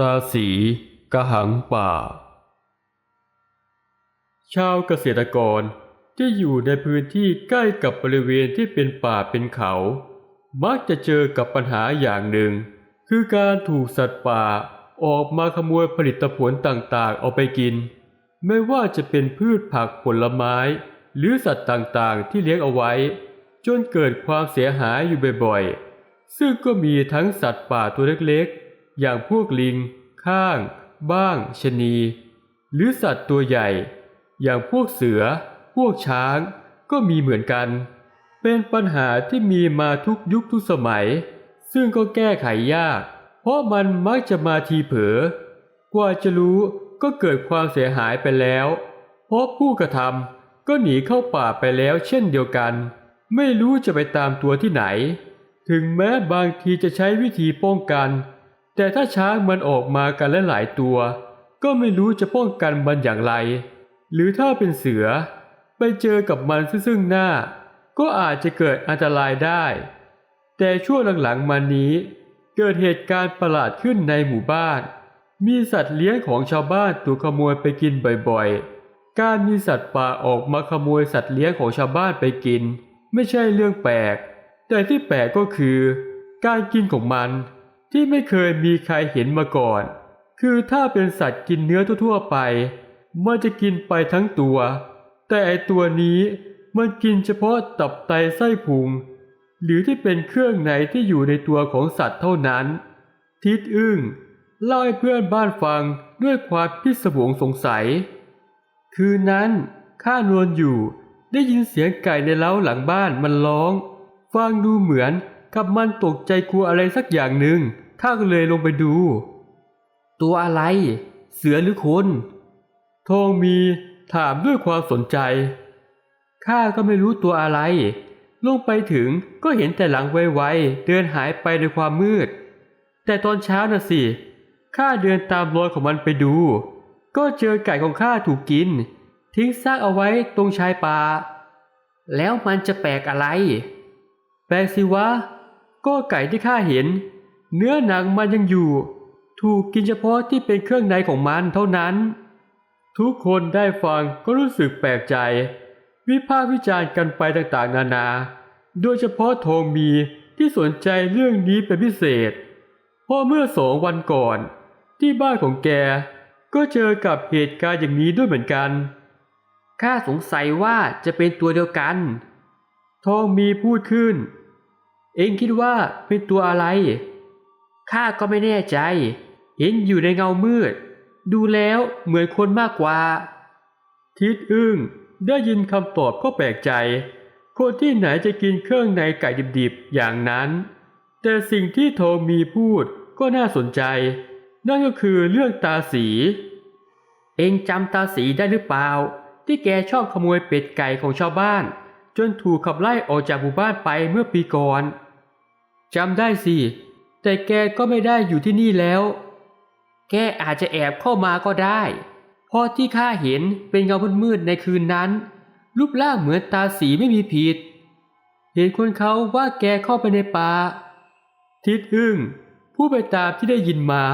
ตาสีกระหังป่า ชาวเกษตรกรที่อยู่ในพื้นที่ใกล้กับบริเวณที่เป็นป่าเป็นเขา มักจะเจอกับปัญหาอย่างหนึ่ง คือการถูกสัตว์ป่าออกมาขโมยผลิตผลต่างๆ เอาไปกิน ไม่ว่าจะเป็นพืชผักผลไม้ หรือสัตว์ต่างๆ ที่เลี้ยงเอาไว้ จนเกิดความเสียหายอยู่บ่อยๆ ซึ่งก็มีทั้งสัตว์ป่าตัวเล็กๆ อย่างพวกลิง ข้าง บ้างชะนี หรือสัตว์ตัวใหญ่ อย่างพวกเสือ พวกช้าง ก็มีเหมือนกัน เป็นปัญหาที่มีมาทุกยุคทุกสมัย ซึ่งก็แก้ไขยาก เพราะมันมักจะมาทีเผลอกว่าจะรู้ก็เกิดความเสียหายไปแล้ว เพราะผู้กระทำก็หนีเข้าป่าไปแล้วเช่นเดียวกัน ไม่รู้จะไปตามตัวที่ไหน ถึงแม้บางทีจะใช้วิธีป้องกัน แต่ถ้าช้างมันออกมากันหลายตัว ก็ไม่รู้จะป้องกันมันอย่างไร หรือถ้าเป็นเสือ ไปเจอกับมันซึ่งหน้า ก็อาจจะเกิดอันตรายได้ แต่ช่วงหลังๆมานี้ เกิดเหตุการณ์ประหลาดขึ้นในหมู่บ้าน มีสัตว์เลี้ยงของชาวบ้านถูกขโมยไปกินบ่อยๆ การมีสัตว์ป่าออกมาขโมยสัตว์เลี้ยงของชาวบ้านไปกิน ไม่ใช่เรื่องแปลก แต่ที่แปลกก็คือ การกินของมัน ที่ไม่เคยมีใครเห็นมาก่อน คือถ้าเป็นสัตว์กินเนื้อทั่วๆไป มันจะกินไปทั้งตัว แต่ไอตัวนี้มันกินเฉพาะตับไตไส้พุง หรือที่เป็นเครื่องในที่อยู่ในตัวของสัตว์เท่านั้น ทิดอึ้งเล่าให้เพื่อนบ้านฟังด้วยความพิศวงสงสัย คืนนั้นข้านอนอยู่ได้ยินเสียงไก่ในเล้าหลังบ้านมันร้อง ฟังดูเหมือนกับมันตกใจกลัวอะไรสักอย่างหนึ่ง ข้าก็เลยลงไปดู ตัวอะไร เสือหรือคน ทองมีถามด้วยความสนใจ ข้าก็ไม่รู้ตัวอะไร ลงไปถึงก็เห็นแต่หลังไวๆเดินหายไปในความมืด แต่ตอนเช้าน่ะสิ ข้าเดินตามรอยของมันไปดู ก็เจอไก่ของข้าถูกกิน ทิ้งซากเอาไว้ตรงชายป่า แล้วมันจะแปลกอะไร แปลกสิวะ ก็ไก่ที่ข้าเห็น เนื้อหนังมันยังอยู่ ถูกกินเฉพาะที่เป็นเครื่องในของมันเท่านั้น ทุกคนได้ฟังก็รู้สึกแปลกใจ วิพากษ์วิจารณ์กันไปต่างๆ นานา โดยเฉพาะโทมีที่สนใจเรื่องนี้เป็นพิเศษเพราะเมื่อสองวันก่อน ที่บ้านของแก ก็เจอกับเหตุการณ์อย่างนี้ด้วยเหมือนกัน ข้าสงสัยว่าจะเป็นตัวเดียวกัน ทองมีพูดขึ้น เองคิดว่าเป็นตัวอะไร ข้าก็ไม่แน่ใจ เห็นอยู่ในเงามืด ดูแล้วเหมือนคนมากกว่า ทิดอึ้งได้ยินคำตอบก็แปลกใจ คนที่ไหนจะกินเครื่องในไก่ดิบๆอย่างนั้น แต่สิ่งที่โทมีพูดก็น่าสนใจ นั่นก็คือเรื่องตาสี เองจำตาสีได้หรือเปล่า ที่แกชอบขโมยเป็ดไก่ของชาวบ้าน จนถูกขับไล่ออกจากหมู่บ้านไปเมื่อปีก่อนจำได้สิ แต่แกก็ไม่ได้อยู่ที่นี่แล้ว แกอาจจะแอบเข้ามาก็ได้ เพราะที่ข้าเห็นเป็นเงามืดๆในคืนนั้น รูปร่างเหมือนตาสีไม่มีผิด เห็นคนเขาว่าแกเข้าไปในป่า ทิดอึ้งผู้ไปตามที่ได้ยินมา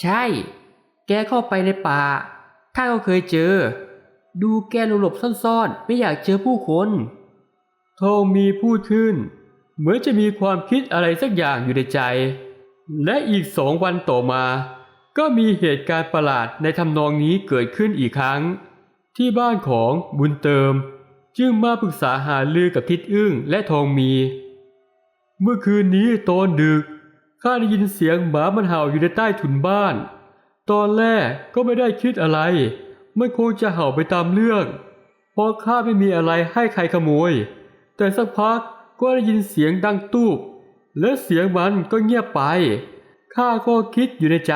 ใช่ แกเข้าไปในป่าข้าก็เคยเจอ ดูแกหลบๆซ่อนๆ ไม่อยากเจอผู้คนทองมีพูดขึ้น เหมือนจะมีความคิดอะไรสักอย่างอยู่ในใจ และอีกสองวันต่อมา ก็มีเหตุการณ์ประหลาดในทำนองนี้เกิดขึ้นอีกครั้ง ที่บ้านของบุญเติม จึงมาปรึกษาหารือกับทิดอึ้งและทองมี เมื่อคืนนี้ตอนดึกข้าได้ยินเสียงหมามันเห่าอยู่ในใต้ถุนบ้าน ตอนแรกก็ไม่ได้คิดอะไร มันคงจะเห่าไปตามเรื่อง เพราะข้าไม่มีอะไรให้ใครขโมย แต่สักพัก ก็ได้ยินเสียงดังตูบและเสียงมันก็เงียบไป ข้าก็คิดอยู่ในใจ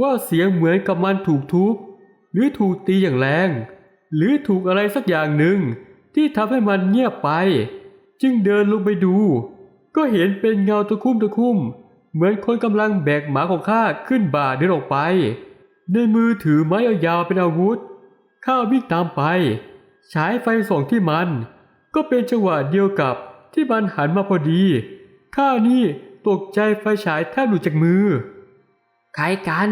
ว่าเสียงเหมือนกับมันถูกทุบหรือถูกตีอย่างแรง หรือถูกอะไรสักอย่างหนึ่ง ที่ทำให้มันเงียบไป จึงเดินลงไปดู ก็เห็นเป็นเงาตะคุ่มตะคุ่ม เหมือนคนกำลังแบกหมาของข้าขึ้นบ่าเดินออกไป ในมือถือไม้ยาวเป็นอาวุธ ข้าวิ่งตามไปฉายไฟส่องที่มัน ก็เป็นจังหวะเดียวกับ ที่มันหันมาพอดี ข้านี่ตกใจไฟฉายแทบหลุดจากมือใครกัน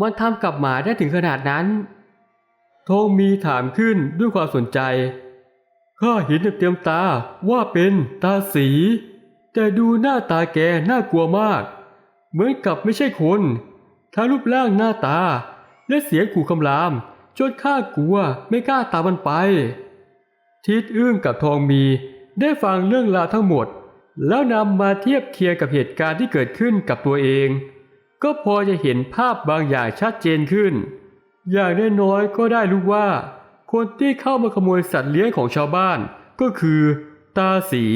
มันทำกับหมาได้ถึงขนาดนั้นทองมีถามขึ้นด้วยความสนใจ ข้าเห็นเต็มๆตาว่าเป็นตาสี แต่ดูหน้าตาแกน่ากลัวมาก เหมือนกับไม่ใช่คนทั้งรูปร่างหน้าตา และเสียงขู่คำรามจนข้ากลัวไม่กล้าตามมันไป ทิดอึ้งกับทองมี ได้ฟังเรื่องราวทั้งหมด แล้วนำมาเทียบเคียงกับเหตุการณ์ที่เกิดขึ้นกับตัวเอง ก็พอจะเห็นภาพบางอย่างชัดเจนขึ้น อย่างน้อยๆก็ได้รู้ว่า คนที่เข้ามาขโมยสัตว์เลี้ยงของชาวบ้านก็คือ ตาสี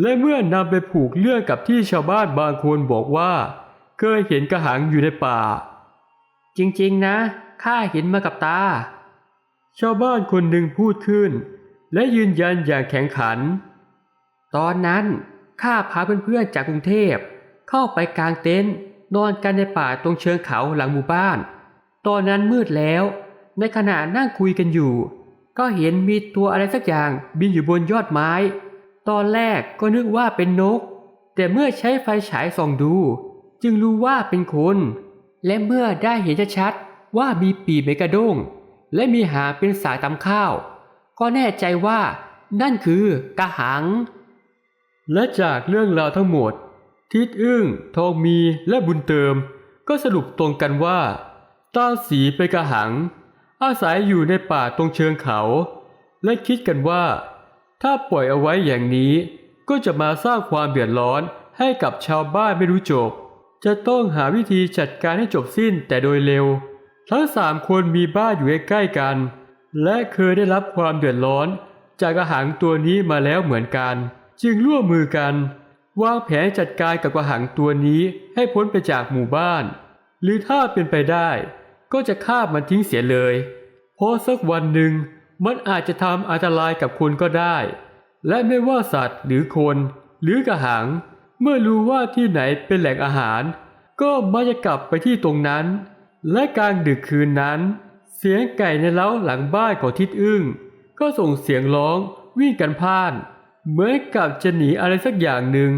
และเมื่อนำไปผูกเรื่องกับที่ชาวบ้านบางคนบอกว่า เคยเห็นกระหังอยู่ในป่า จริงๆนะข้าเห็นมากับตา ชาวบ้านคนหนึ่งพูดขึ้น และยืนยันอย่างแข็งขัน ตอนนั้นข้าพาเพื่อนๆจากกรุงเทพ เข้าไปกลางเต็นท์นอนกันในป่าตรงเชิงเขาหลังหมู่บ้าน ตอนนั้นมืดแล้ว ในขณะนั่งคุยกันอยู่ ก็เห็นมีตัวอะไรสักอย่างบินอยู่บนยอดไม้ ตอนแรกก็นึกว่าเป็นนก แต่เมื่อใช้ไฟฉายส่องดู จึงรู้ว่าเป็นคน และเมื่อได้เห็นชัดๆว่ามีปีกเป็นกระด้งและมีหางเป็นสายตำข้าว ก็แน่ใจว่านั่นคือกระหัง และจากเรื่องราวทั้งหมด ทิดอึ้ง ทองมีและบุญเติม ก็สรุปตรงกันว่าตาสีเป็นกระหัง อาศัยอยู่ในป่าตรงเชิงเขา และคิดกันว่า ถ้าปล่อยเอาไว้อย่างนี้ ก็จะมาสร้างความเดือดร้อนให้กับชาวบ้านไม่รู้จบ จะต้องหาวิธีจัดการให้จบสิ้นแต่โดยเร็ว ทั้งสามคนมีบ้านอยู่ใกล้ๆกัน และเคยได้รับความเดือดร้อน จากกระหังตัวนี้มาแล้วเหมือนกัน จึงร่วมมือกันวางแผนจัดการกับกระหังตัวนี้ให้พ้นไปจากหมู่บ้าน หรือถ้าเป็นไปได้ ก็จะฆ่ามันทิ้งเสียเลย เพราะสักวันหนึ่งมันอาจจะทำอันตรายกับคนก็ได้ และไม่ว่าสัตว์หรือคน หรือกระหัง เมื่อรู้ว่าที่ไหนเป็นแหล่งอาหาร ก็มักจะกลับไปที่ตรงนั้น และกลางดึกคืนนั้น เสียงไก่ในเล้าหลังบ้านของทิดอึ้งก็ส่งเสียงร้องวิ่งกันพล่าน เหมือนกับจะหนีอะไรสักอย่างหนึ่ง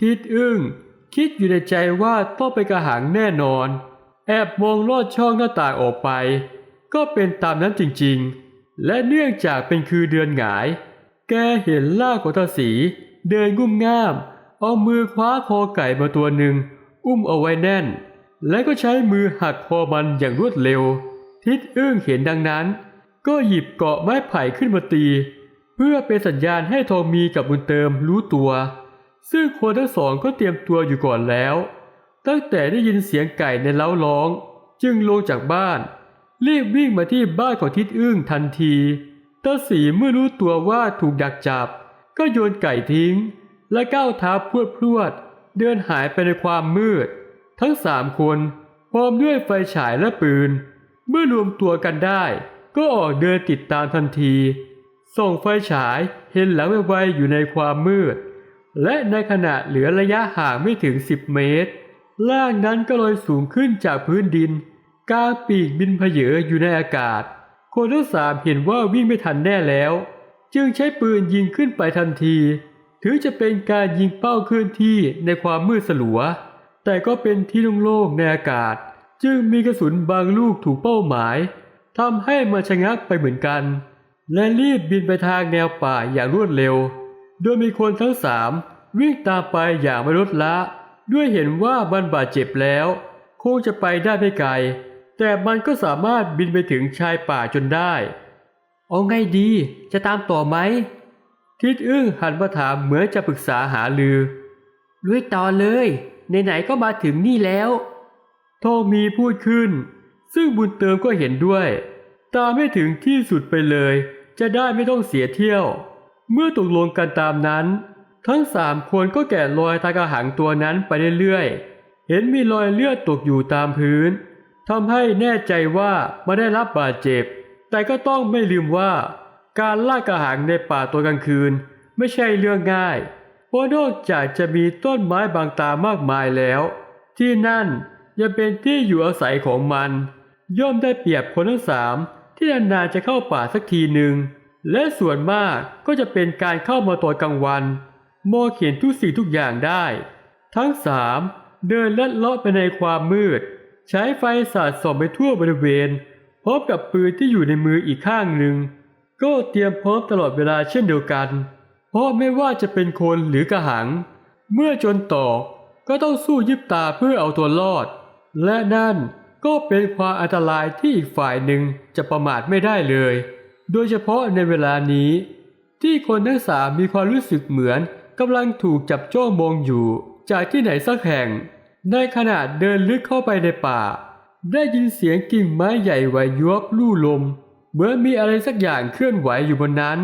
ทิดอึ้งคิดอยู่ในใจว่าต้องไปกระหังแน่นอน แอบมองลอดช่องหน้าต่างออกไป ก็เป็นตามนั้นจริงๆ และเนื่องจากเป็นคือเดือนหงาย แกเห็นล่าของตาสีเดินงุ่มง่าม เอามือคว้าคอไก่มาตัวหนึ่ง อุ้มเอาไว้แน่น และก็ใช้มือหักคอมันอย่างรวดเร็ว ทิดอึ้งเห็นดังนั้น ก็หยิบเกาะไม้ไผ่ขึ้นมาตี เพื่อเป็นสัญญาณให้ทองมีกับบุญเติมรู้ตัว ซึ่งคนทั้งสองก็เตรียมตัวอยู่ก่อนแล้ว ตั้งแต่ได้ยินเสียงไก่ในเล้าร้อง จึงลงจากบ้าน รีบวิ่งมาที่บ้านของทิดอึ้งทันทีตาสีเมื่อรู้ตัวว่าถูกดักจับ ก็โยนไก่ทิ้ง และก้าวเท้าพรวดพรวด เดินหายไปในความมืด ทั้งสามคนพร้อมด้วยไฟฉายและปืน เมื่อรวมตัวกันได้ ก็ออกเดินติดตามทันที ส่องไฟฉายเห็นหลังไวๆอยู่ในความมืด และในขณะเหลือระยะห่างไม่ถึง 10 เมตร ล่างนั้นก็ลอยสูงขึ้นจากพื้นดินกลาปีกบินเพเยออยู่ในอากาศ คนทั้งสามเห็นว่าวิ่งไม่ทันแน่แล้ว จึงใช้ปืนยิงขึ้นไปทันที ถือจะเป็นการยิงเป้าเคลื่อนที่ในความมืดสลัว แต่ก็เป็นที่โล่งๆในอากาศ จึงมีกระสุนบางลูกถูกเป้าหมายทำให้มันชะงักไปเหมือนกัน และรีบบินไปทางแนวป่าอย่างรวดเร็ว โดยมีคนทั้งสามวิ่งตามไปอย่างไม่ลดละ ด้วยเห็นว่ามันบาดเจ็บแล้ว คงจะไปได้ไม่ไกล แต่มันก็สามารถบินไปถึงชายป่าจนได้ เอาไงดี จะตามต่อไหม ทิดอึ้งหันมาถามเหมือนจะปรึกษาหาลือด้วยต่อเลย ไหนๆก็มาถึงนี่แล้ว ทองมีพูดขึ้น ซึ่งบุญเติมก็เห็นด้วย ตามให้ถึงที่สุดไปเลย จะได้ไม่ต้องเสียเที่ยว เมื่อตกลงกันตามนั้น ทั้งสามคนก็แกะรอยตากระหังตัวนั้นไปเรื่อยๆ เห็นมีรอยเลือดตกอยู่ตามพื้นทำให้แน่ใจว่าไม่ได้รับบาดเจ็บ แต่ก็ต้องไม่ลืมว่า การล่ากระหังในป่าตัวกลางคืน ไม่ใช่เรื่องง่าย เพราะนอกจากจะมีต้นไม้บางตามากมายแล้ว ที่นั่น ยังเป็นที่อยู่อาศัยของมัน ย่อมได้เปรียบคนทั้งสามที่นานๆจะเข้าป่าสักทีหนึ่ง และส่วนมากก็จะเป็นการเข้ามาตอนกลางวันมองเห็นทุกสิ่งทุกอย่างได้ ทั้งสามเดินลัดเลาะไปในความมืด ใช้ไฟสาดส่องไปทั่วบริเวณพร้อมกับปืนที่อยู่ในมืออีกข้างหนึ่ง ก็เตรียมพร้อมตลอดเวลาเช่นเดียวกัน เพราะไม่ว่าจะเป็นคนหรือกระหัง เมื่อจนต่อก็ต้องสู้ยิบตาเพื่อเอาตัวรอด และนั่นก็เป็นความอันตรายที่อีกฝ่ายหนึ่งจะประมาทไม่ได้เลย โดยเฉพาะในเวลานี้ ที่คนทั้งสามมีความรู้สึกเหมือนกำลังถูกจับจ้องมองอยู่ จากที่ไหนสักแห่ง ในขณะเดินลึกเข้าไปในป่า ได้ยินเสียงกิ่งไม้ใหญ่ไหวยวบลู่ลม เหมือนมีอะไรสักอย่างเคลื่อนไหวอยู่บนนั้น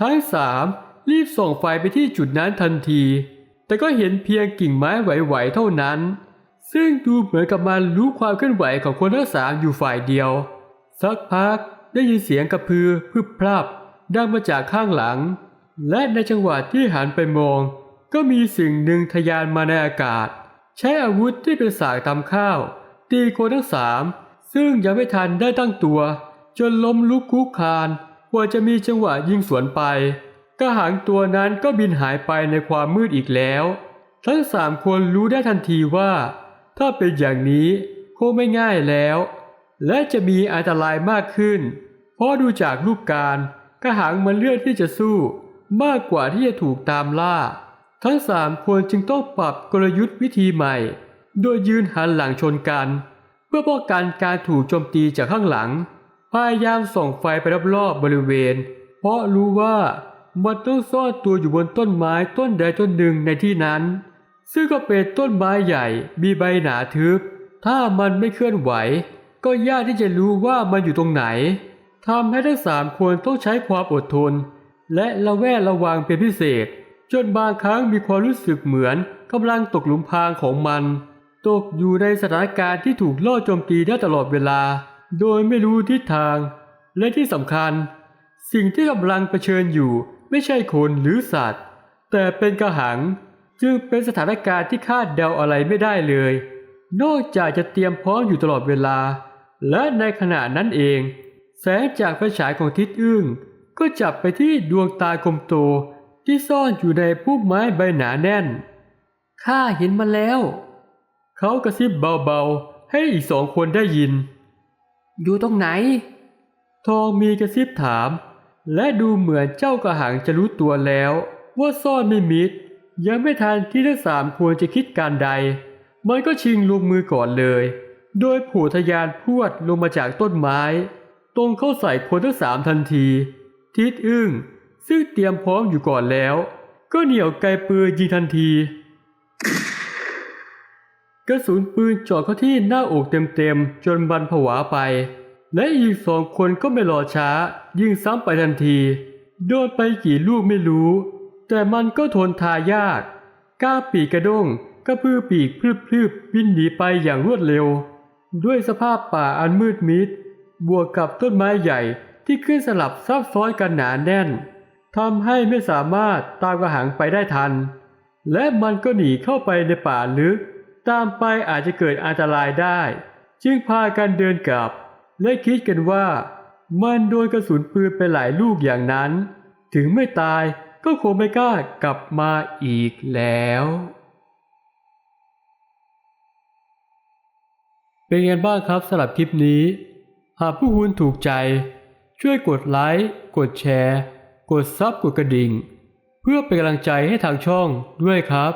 ทั้งสามรีบส่องไฟไปที่จุดนั้นทันที แต่ก็เห็นเพียงกิ่งไม้ไหวๆเท่านั้น ซึ่งดูเหมือนกับมันรู้ความเคลื่อนไหวของคนทั้งสามอยู่ฝ่ายเดียว สักพักได้ยินเสียงกระพือพึบพลับดังมาจากข้างหลัง และในจังหวะที่หันไปมอง ก็มีสิ่งหนึ่งทะยานมาในอากาศ ใช้อาวุธที่เป็นสากตำข้าว ตีคนทั้งสามซึ่งยังไม่ทันได้ตั้งตัว จนล้มลุกคุกคานกว่าจะมีจังหวะยิงสวนไปกระหังตัวนั้นก็บินหายไปในความมืดอีกแล้ว ทั้งสามคนรู้ได้ทันทีว่า ถ้าเป็นอย่างนี้คงไม่ง่ายแล้ว และจะมีอันตรายมากขึ้น เพราะดูจากรูปการกระหังมันเลือกที่จะสู้ มากกว่าที่จะถูกตามล่า ทั้งสามคนจึงต้องปรับกลยุทธ์วิธีใหม่ โดยยืนหันหลังชนกัน เพื่อป้องกันการถูกโจมตีจากข้างหลัง พยายามส่องไฟไปรอบๆบริเวณ เพราะรู้ว่ามันต้องซ่อนตัวอยู่บนต้นไม้ต้นใดต้นหนึ่งในที่นั้น ซึ่งก็เป็นต้นไม้ใหญ่มีใบหนาทึบ ถ้ามันไม่เคลื่อนไหว ก็ยากที่จะรู้ว่ามันอยู่ตรงไหนทำให้ทั้งสามคนต้องใช้ความอดทน และระแวดระวังเป็นพิเศษ จนบางครั้งมีความรู้สึกเหมือนกำลังตกหลุมพรางของมัน ตกอยู่ในสถานการณ์ที่ถูกล่อโจมตีได้ตลอดเวลา โดยไม่รู้ทิศทาง และที่สำคัญ สิ่งที่กำลังเผชิญอยู่ไม่ใช่คนหรือสัตว์ แต่เป็นกระหัง จึงเป็นสถานการณ์ที่คาดเดาอะไรไม่ได้เลย นอกจากจะเตรียมพร้อมอยู่ตลอดเวลา และในขณะนั้นเอง แสงจากไฟฉายของทิศอึ้งก็จับไปที่ดวงตากลมโตที่ซ่อนอยู่ในพุ่มไม้ใบหนาแน่น ข้าเห็นมันแล้ว เขากระซิบเบาๆ ให้อีกสองคนได้ยิน อยู่ตรงไหน ทองมีกระซิบถาม และดูเหมือนเจ้ากระหังจะรู้ตัวแล้ว ว่าซ่อนไม่มิด ยังไม่ทันที่ทั้งสามควรจะคิดการใด มันก็ชิงลงมือก่อนเลย โดยผูทะยานพวดลงมาจากต้นไม้ ตรงเข้าใส่คนทั้งสามทันที ทิดอึ้งซึ่งเตรียมพร้อมอยู่ก่อนแล้ว ก็เหนี่ยวไกปืนยิงทันที กระสุนปืนเจาะเข้าที่หน้าอกเต็มๆจนบันผวาไป และอีกสองคนก็ไม่รอช้า ยิงซ้ำไปทันที โดนไปกี่ลูกไม่รู้ แต่มันก็ทนทายาก ก้าปีกกระด้งกระพือปีกพลืบๆบินหนีไปอย่างรวดเร็ว ด้วยสภาพป่าอันมืดมิด บวกกับต้นไม้ใหญ่ที่ขึ้นสลับซับซ้อนกันหนาแน่นทำให้ไม่สามารถตามกระหังไปได้ทัน และมันก็หนีเข้าไปในป่าลึก ตามไปอาจจะเกิดอันตรายได้ จึงพากันเดินกลับ และคิดกันว่า มันโดนกระสุนปืนไปหลายลูกอย่างนั้น ถึงไม่ตาย ก็คงไม่กล้ากลับมาอีกแล้ว เป็นไงบ้างครับสำหรับคลิปนี้ หากผู้คุณถูกใจ ช่วยกดไลค์ กดแชร์ กดซับกดกระดิ่ง เพื่อเป็นกำลังใจให้ทางช่องด้วยครับ